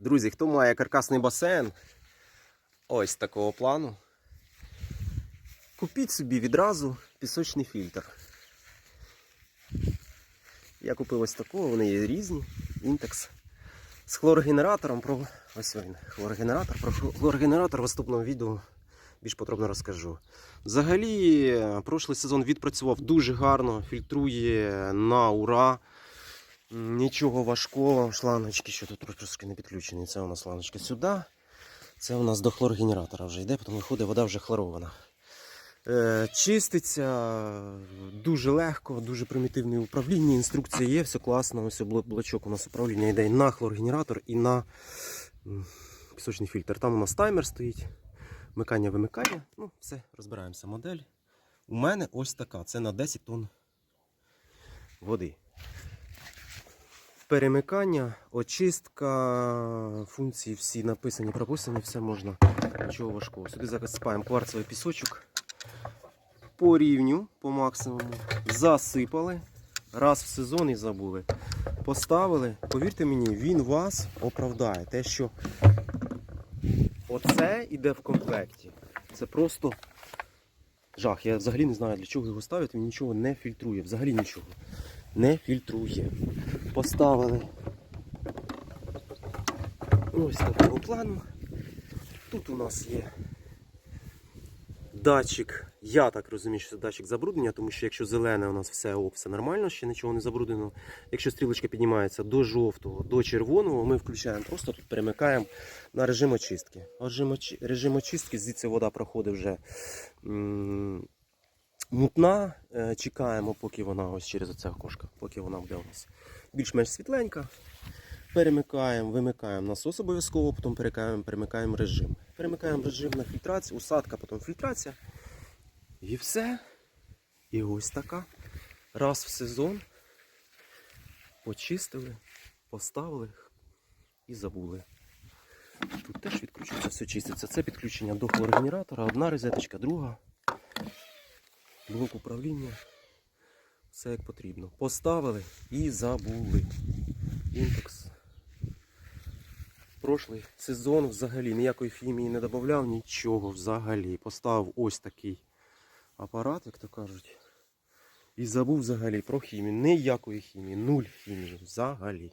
Друзі, хто має каркасний басейн, ось такого плану. Купіть собі відразу пісочний фільтр. Я купив ось такого, вони є різні. Інтекс. З хлорогенератором про. Ось він, хлорогенератор. Про хлорогенератор в наступному відео більш подробно розкажу. Взагалі, е, прошлий сезон відпрацював дуже гарно, фільтрує на ура. Нічого важкого. Шланочки, що тут трошки не підключені. Це у нас шланочки сюди. Це у нас до хлоргенератора вже йде, потім виходить, вода вже хлорована. Е, чиститься дуже легко, дуже примітивне управління. Інструкція є, все класно. Ось блочок у нас управління йде на хлоргенератор, і на пісочний фільтр. Там у нас таймер стоїть. Вмикання, вимикання. Ну, все, розбираємося. Модель. У мене ось така. Це на 10 тонн води. Перемикання, очистка, функції всі написані, прописані, все можна. Нічого важкого. Сюди засипаємо кварцевий пісочок по рівню, по максимуму. Засипали. Раз в сезон і забули. Поставили. Повірте мені, він вас оправдає. Те, що оце іде в комплекті. Це просто жах. Я взагалі не знаю, для чого його ставити. Він нічого не фільтрує. Взагалі нічого. Не фільтрує. Поставили ось такого плану. Тут у нас є датчик. Я так розумію, що це датчик забруднення, тому що якщо зелене у нас все ок, все нормально, ще нічого не забруднено. Якщо стрілочка піднімається до жовтого, до червоного, ми включаємо, просто тут перемикаємо на режим очистки. Режим, очистки, звідси вода проходить вже мутна. Е, Чекаємо, поки вона ось через оце окошко, поки вона буде у нас більш-менш світленька. Перемикаємо, вимикаємо насос обов'язково, потім перемикаємо, перемикаємо режим. Перемикаємо режим на фільтрацію, усадка, потім фільтрація. І все. І ось така. Раз в сезон почистили, поставили і забули. Тут теж відкручується, все чиститься. Це підключення до хлорогенератора, одна розеточка, друга. Блок управління. Все як потрібно. Поставили і забули. Інтекс. Прошлий сезон взагалі ніякої хімії не додавав, нічого взагалі. Поставив ось такий апарат, як то кажуть. І забув взагалі про хімію. Ніякої хімії, нуль хімії взагалі.